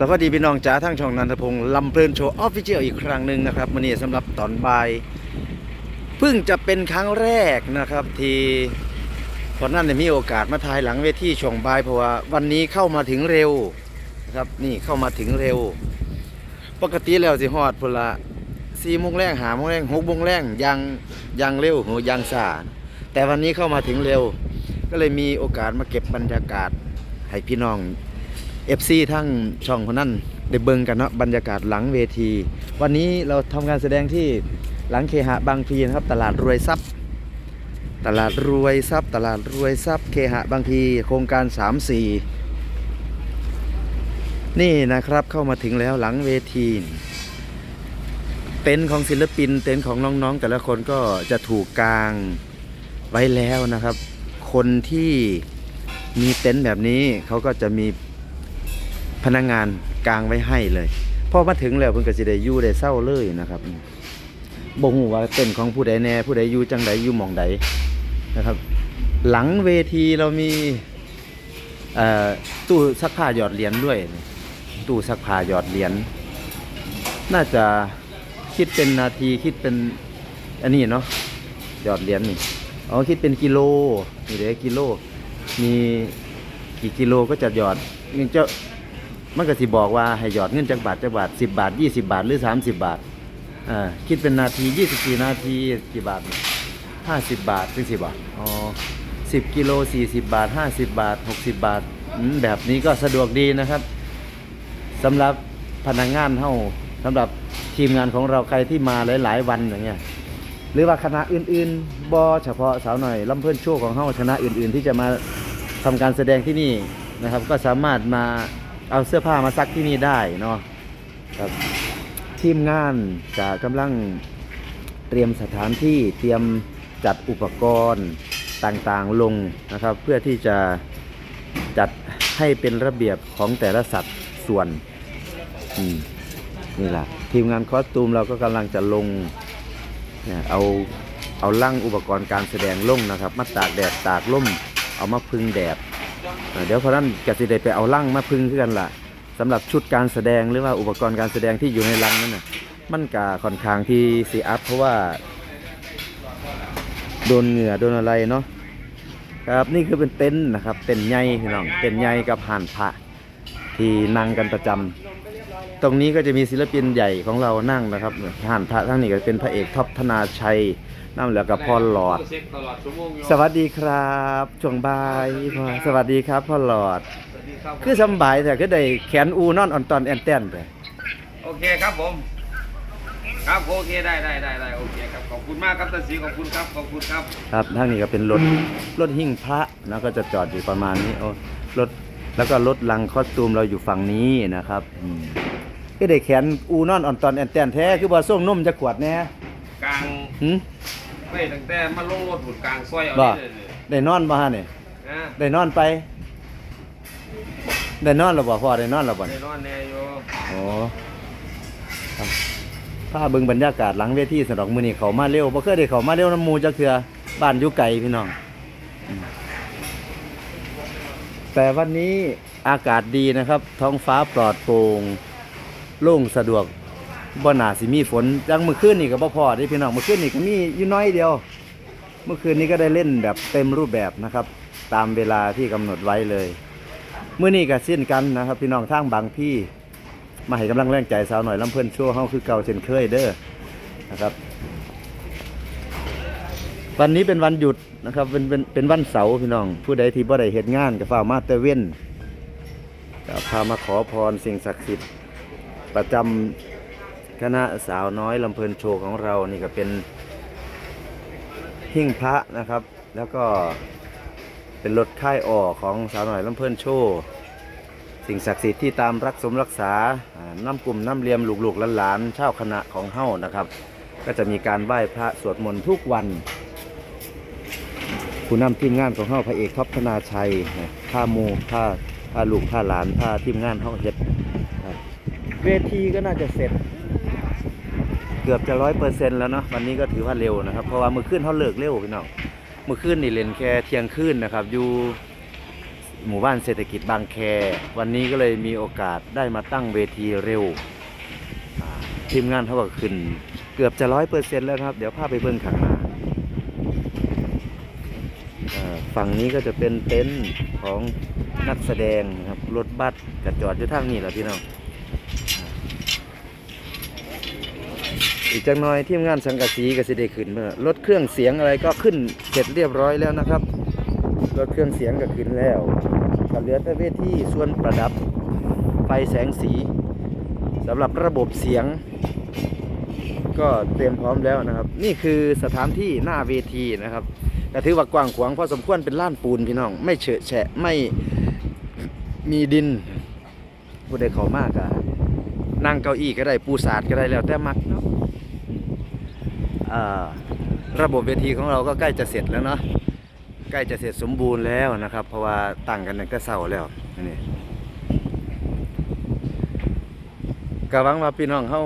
สวัสดีพี่น้องจ๋าทั้งช่องนันทพงศ์ลำเพลินโชว์ออฟฟิเชียลอีกครั้งหนึ่งนะครับวันนี้สำหรับตอนบ่ายเพิ่งจะเป็นครั้งแรกนะครับ ที่ตอนนั้นเนี่ยมีโอกาสมาถ่ายหลังเวทีช่วงบ่ายเพราะว่าวันนี้เข้ามาถึงเร็วนะครับนี่เข้ามาถึงเร็ว ปกติแล้วสิฮอดพุ่นละสี่โมงแรงหาโมงแรงหกโมงแรงยังยังเร็วหัวยังสาแต่วันนี้เข้ามาถึงเร็ว ก็เลยมีโอกาสมาเก็บบรรยากาศให้พี่น้อง FC ทั้งช่องคนนั้นได้เบิ่งกันเนาะบรรยากาศหลังเวที วันนี้เราทำการแสดงที่หลังเคหะบางพลีนะครับ ตลาดรวยทรัพย์ ตลาดรวยทรัพย์ ตลาดรวยทรัพย์ เคหะบางพลีโครงการ3นี่นะครับเข้ามาถึงแล้วหลังเวที เต็นท์ของศิลปิน เต็นท์ของน้องๆ แต่ละคนก็จะถูกกางไว้แล้วนะครับ คนที่มีเต็นท์แบบนี้เขาก็จะมี นักงานกลางไว้ให้เลยพอมาถึงแล้วเพิ่นก็สิได้อยู่ได้เศร้าเลยนะครับบ่ฮู้ว่าเต้นของผู้ใดแน่ผู้ใดอยู่จังใดอยู่หม่องใดนะครับ หลังเวทีเรามีตู้ซักผ้าหยอดเหรียญด้วย ตู้ซักผ้าหยอดเหรียญน่าจะคิดเป็นนาทีคิดเป็นอันนี้เนาะหยอดเหรียญนี่อ๋อคิดเป็นกิโลนี่เด้กิโลมีกี่กิโลก็จะหยอดเงินเจ้า มันก็สิบอกว่าให้หยอดเงินจักบาทจักบาท10 บาท 20 บาทหรือ 30 บาทอ่าคิดเป็นนาที 24 นาทีกี่บาท 50 บาทถึง10บาทอ๋อ10กิโล40 บาท 50 บาท 60 บาทแบบนี้ก็สะดวกดีนะครับสำหรับพนักงานเฮาสำหรับทีมงานของเราใครที่มาหลาย ๆ วันอย่างเงี้ยหรือว่าคณะอื่นๆบอเฉพาะสาวหน่อยลำเพิ่นโชว์ของเฮาคณะอื่น ๆ ที่จะมาทำการแสดงที่นี่นะครับ ก็สามารถมา เอาเสื้อผ้ามาซักที่นี่ได้เนาะครับทีมงานจะกำลังเตรียมสถานที่เตรียมจัดอุปกรณ์ต่างๆลงนะครับ เพื่อที่จะจัดให้เป็นระเบียบของแต่ละสัดส่วนนี่แหละทีมงานคอสตูมเราก็กำลังจะลงเนี่ยเอาเอาลั่งอุปกรณ์การแสดงลงนะครับ มาตากแดดตากล่มเอามาพึ่งแดด เดี๋ยวเพราะนั้นกสิได้ไปเอาลังมาพึ่งคือกันล่ะสำหรับชุดการแสดงหรือว่าอุปกรณ์การแสดงที่อยู่ในลังนั่นน่ะมันกะค่อนข้างที่สีอัพเพราะว่า โดนเหงื่อโดนอะไรเนาะครับนี่คือเป็นเต็นท์นะครับเต็นท์ใหญ่พี่น้องเต็นท์ใหญ่กับห่านพระที่นั่งกันประจำตรงนี้ก็จะมีศิลปินใหญ่ของเรานั่งนะครับห่านพระทั้งนี้ก็เป็นพระเอกท็อปธนาชัย นั่งแล้วกับพ่อหลอดเช็คตลอดชั่วโมงอยู่สวัสดีครับช่วงบ่ายพ่อสวัสดีครับพ่อหลอดสวัสดีครับคือสำบายแต่ก็ได้แขนอูนอนอ่อนตอนแอนแตนไปโอเคครับผม ครับโอเคได้ได้ได้ได้โอเคครับขอบคุณมากครับตันสีขอบคุณครับขอบคุณครับ ครับทางนี้ก็เป็นรถรถหิ้งพระแล้วก็จะจอดอยู่ประมาณนี้โอ้รถแล้วก็รถลังคอสตูมเราอยู่ฝั่งนี้นะครับอืมก็ได้แขนอูนอนอ่อนตอนแอนแตนแท้คือบ่ส่งนมจะขวดแน่กลางหึ ไม่ตั้งแต่มาลงรถหุ่นกลางซอยเอาบ่เลยเลยได้นอนบ่ฮะเนี่ยนะได้นอนไป ได้นอนแล้วบ่พ่อได้นอนแล้วบ่ได้เนี่ยนอนแน่อยู่โอ้ครับถ้าเบิ่งบรรยากาศหลังเวทีสนอกมือนี่เขามาเร็วบ่เคยได้เขามาเร็วน้ำหมูจักเทื่อบ้านอยู่ไกลพี่น้องอืมแต่วันนี้อากาศดีนะครับ ท้องฟ้าปลอดโปร่งโล่งสะดวก บ่น่าสิมีฝนจังเมื่อคืนนี่ก็บ่พอเด้พี่น้องเมื่อคืนนี่ก็มีอยู่น้อยเดียว เมื่อคืนนี้ก็ได้เล่นแบบเต็มรูปแบบนะครับ ตามเวลาที่กำหนดไว้เลยเมื้อนี้ก็เช่นกันนะครับ พี่น้องทางบางพี่มาให้กำลังแรงใจสาวหน่อยลำเพื่อนชั่วเฮาคือเก่าเช่นเคยเด้อนะครับ วันนี้เป็นวันหยุดนะครับเป็นเป็นเป็นวันเสาร์พี่น้อง ผู้ใดที่บ่ได้เฮ็ดงานก็ฝ้ามาแต่เว้นพามาขอพรสิ่งศักดิ์สิทธิ์ประจำ คณะสาวน้อยลำเพลินโชว์ของเรานี่ก็เป็นหิ้งพระนะครับ แล้วก็เป็นรถค่ายอ่อของสาวน้อยลำเพลินโชว์สิ่งศักดิ์สิทธิ์ที่ตามรักสมรักษาน้ำกลุ่มน้ำเลียมลูกๆหลานๆเช่าคณะของเฮ้านะครับ ก็จะมีการไหว้พระสวดมนต์ทุกวันผู้นำทีมงานของเฮ้าพระเอกท็อปธนาชัยผ้าโมผ้าผ้าลูกผ้าหลานผ้าทีมงานเฮ้าเฮ็ดครับเวทีก็น่าจะเสร็จ กือบจะร้อยเปอร์เซ็นต์แล้วเนาะวันนี้ก็ถือว่าเร็วนะครับ เพราะว่าเมื่อคืนเขาเลิกเร็วพี่น้องเมื่อคืนนี่เล่นแค่เที่ยงคืนนะครับ อยู่หมู่บ้านเศรษฐกิจบางแค วันนี้ก็เลยมีโอกาสได้มาตั้งเวทีเร็วทีมงานเขาก็ขึ้น เกือบจะร้อยเปอร์เซ็นต์แล้วครับ เดี๋ยวพาไปเบิ่งข้างหน้าฝั่งนี้ก็จะเป็นเต็นท์ของนักแสดงนะครับรถบัสกระจอดอยู่ทางนี้แหละพี่น้อง อีกจังน้อยทีมงานสังกะสีก็สิได้ขึ้นเมื่อรถเครื่องเสียงอะไรก็ขึ้นเสร็จเรียบร้อยแล้วนะครับรถเครื่องเสียงก็ขึ้นแล้วก็เหลือแต่เวทีส่วนประดับไฟแสงสีสำหรับระบบเสียง ก็เตรียมพร้อมแล้วนะครับ นี่คือสถานที่หน้าเวทีนะครับก็ถือว่ากว้างขวางพอสมควรเป็นล้านปูนพี่น้อง ไม่เฉอะแฉะไม่มีดินผู้ใดเขามากอะนั่งเก้าอี้ก็ได้ปูสาดก็ได้แล้วแต่มักเนาะ ระบบเวทีของเราก็ใกล้จะเสร็จแล้วเนาะใกล้จะเสร็จสมบูรณ์แล้วนะครับ เพราะว่าตั้งกันตั้งแต่เช้าแล้วนี่กะวังว่าพี่น้องเฮา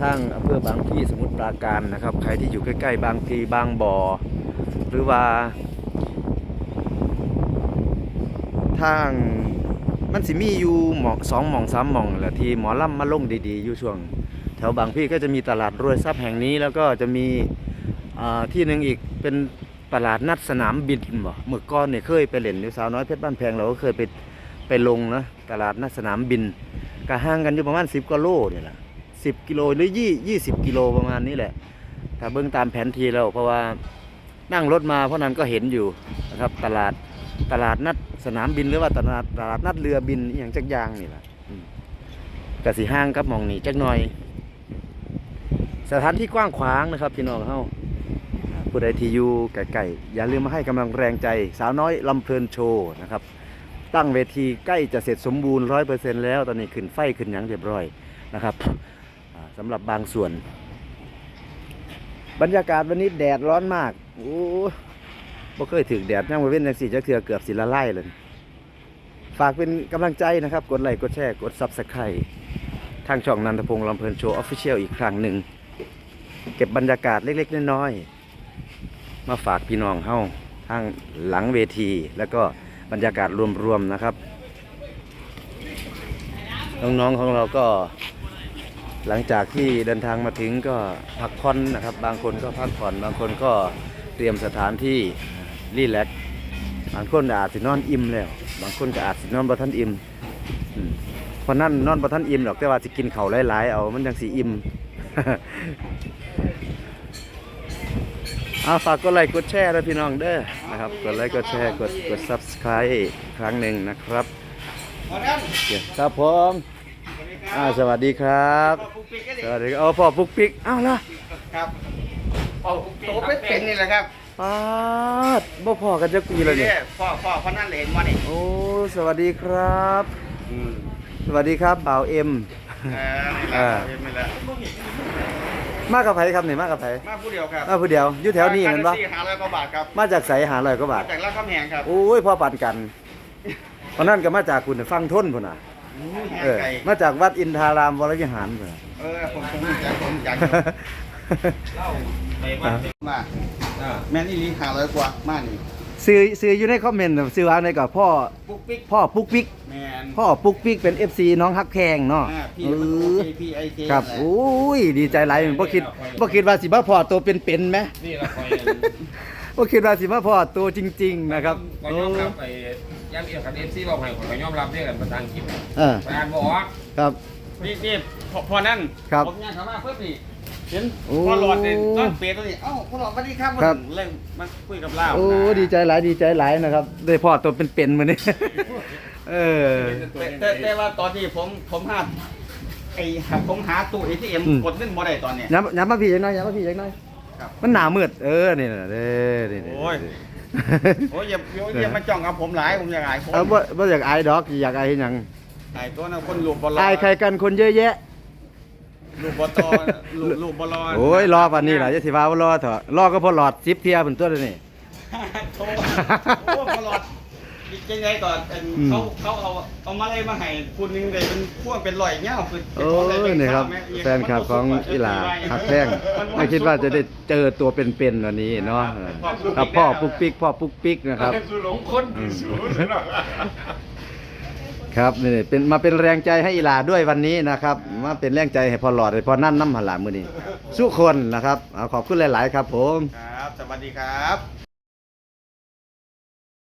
ทางอำเภอบางพีสมุทรปราการนะครับ ใครที่อยู่ใกล้ๆ บางพีบางบ่อ หรือว่า ทางมันสิมีอยู่หมองสองหมองสามหมองแหละที่หมอลำมาลงดีๆ อยู่ช่วง แถวบางพลีก็จะมีตลาดรวยทรัพย์แห่งนี้ แล้วก็จะมีที่หนึ่งอีกเป็นตลาดนัดสนามบินบ่เมื่อก่อนเนี่ยเคยไปเล่นอยู่สาวน้อยเพชรบ้านแพงเราก็เคยไปไปลงนะตลาดนัดสนามบินก็ห่างกันอยู่ประมาณ 10กิโลเนี่ยแหละ10กิโลหรือ20 20กิโลประมาณนี้แหละ ถ้าเบิ่งตามแผนที่แล้วเพราะว่านั่งรถมาเพราะนั้นก็เห็นอยู่นะครับตลาดตลาดนัดสนามบินหรือว่าตลาดตลาดนัดเรือบินอย่างจักยางนี่แหละอืมก็สิห่างกับมองนี้จักหน่อย สถานที่กว้างขวางนะครับพี่น้องเฮาผู้ใดที่อยู่ไกลๆอย่าลืมมาให้กำลังแรงใจ สาวน้อยลำเพลินโชว์นะครับ ตั้งเวทีใกล้จะเสร็จสมบูรณ์ร้อยเปอร์เซ็นต์แล้วตอนนี้ขึ้นไฟขึ้นหยังเรียบร้อยนะครับอ่าสำหรับบางส่วน บรรยากาศวันนี้แดดร้อนมากโอ้บ่เคยถึงแดดย่างมาเว้นจังสี่จะเถื่อเกือบสิละไล่เลยฝากเป็นกำลังใจนะครับ กดไลค์กดแชร์กดซับสไครต์ทางช่องนันทพงษ์ลำเพลินโชว์ออฟฟิเชียลอีกครั้งหนึ่ง เก็บบรรยากาศเล็กๆน้อยๆมาฝากพี่น้องเฮาทางหลังเวที แล้วก็บรรยากาศรวมๆนะครับน้องๆของเราก็หลังจากที่เดินทางมาถึงก็พักผ่อนนะครับ บางคนก็พักผ่อน บางคนก็เตรียมสถานที่รีแลกซ์บางคนอาจสินอนอิ่มแล้ว บางคนก็อาจสินอนบ่ทันอิ่มเพราะนั่นนอนบ่ทันอิ่มหรอกแต่ว่าสิกินเข้าหลายๆเอามันจังสิอิ่ม เอาฝากกดไลค์กดแชร์ด้วยพี่น้องเด้อนะครับกดไลค์กดแชร์กดกด subscribe อีกครั้งหนึ่งนะครับพอแล้วเดี๋ยวครับผมอ่าสวัสดีครับปุ๊กปิ๊กก็สดิวัสดีครับเอาพ่อปุ๊กปิ๊กอ้าวล่ะครับเอาโตเป็นเป็นนี่แหละครับป้าดบ่พอกันจะปีแล้วเนี่ยพ่อพ่อพ่อนั่นเหรนมาเนี่ยโอ้สวัสดีครับ สวัสดีครับบ่าวเอ็ม เออนี่แหละเห็นไหมล่ะมากับไผครับนี่มากับไผมาผู้เดียวครับมาผู้เดียวอยู่แถวนี้แมันปะค่าแท็กซี่หาร้อยกว่าบาทครับมาจากไสหาร้อยกว่าบาทจากลาดคำแหงครับโอ้ยพ่อปันกันเพราะนั่นก็มาจากคุณฟังทนพุ่นน่ะแหเองอไก่มาจากวัดอินทารามวรวิหารพุ่นน่ะ เออผมผมรู้จักผมรู้จักเล่าไปมามาแม่นอี่ลีหาร้อยกว่ามานี่ ซื้อซื้ออยู่ในคอมเมนต์น่ะซื้อว่าในกับพ่อปุ๊กปิ๊กพ่อปุ๊กปิ๊กแมนพ่อปุ๊กปิ๊กเป็น FC น้องฮักแพงเนาะอ่าพี่เอมันโออเคพี่ไอเคครับโอ้ยดีใจหลายบ่คิดบ่คิดว่าสิมาพ่อตัวเป็นๆไหมนี่เราคอยบ่คิดว่าสิมาพ่อตัวจริง ๆ นะครับก็ยอมรับไอ้ย่ำเอียกับเอฟซีบอกให้ผมก็ยอมรับด้วยกันประทางคลิปเออประธานบอกว่าครับ นี่นี่พอพอนั่นครับ ผมย่างเข้ามาเพิ่มนี่ เห็นโอ้พอหลอดเนี่ยนอนเปรตตัวนี้เอ้าพอหลอดสวัสดีครับครับ เรื่องมันคุยกับเล่าโอ้ดีใจหลายดีใจหลายนะครับได้พ่อตัวเป็นๆมื้อนี้ เออ แต่แต่แต่ว่าตอนที่ผมผมหาไอ้ผมหาตู้เอทีเอ็มอืม กดเงินบ่ได้ตอนเนี้ย ย้ำย้ำมาพี่จังน้อยย้ำมาพี่จังน้อยครับ มันหนามืดเออนี่น่ะเด้อนี่นี่โอ้ย โอ้ยอย่าอย่าอย่ามาจ้องกับผมหลายผมอยากอายคนเอาบ่บ่อยากอายดอกอยากอายเฮ็ดหยังอายตัวนั้นคนรูปบอลอายใครกันคนเยอะแยะ รูปบอตอรูปรูปบอลลโอ้ยรอปานนี้ล่ะอย่าสิว่าว่ารอเถอะรอก็พอหลอด10เที่ยเพิ่นตัวเดี๋ยวนี้ โทรโอ้บอลลอดยังไงก่อนอันอืมเขาเขาเอาเอามาอะไรมาให้คุณนึงเลยเป็นพวกเป็นรอยเงี้ยคือโอ้ยนี่ครับแฟนคลับของอีหลาฮักแพงไม่คิดว่าจะได้เจอตัวเป็นๆวันนี้เนาะครับพ่อปุ๊กปิ๊กพ่อปุ๊กปิ๊กนะครับ สุหลงคนอืม ครับนี่เป็นมาเป็นแรงใจให้อีหลาด้วยวันนี้นะครับ มาเป็นแรงใจให้พอหลอดให้พอนั่นน้ำหนหลามือนี้สุคนนะครับเอาขอบคุณหลาย ๆ ครับผม ครับ สวัสดีครับ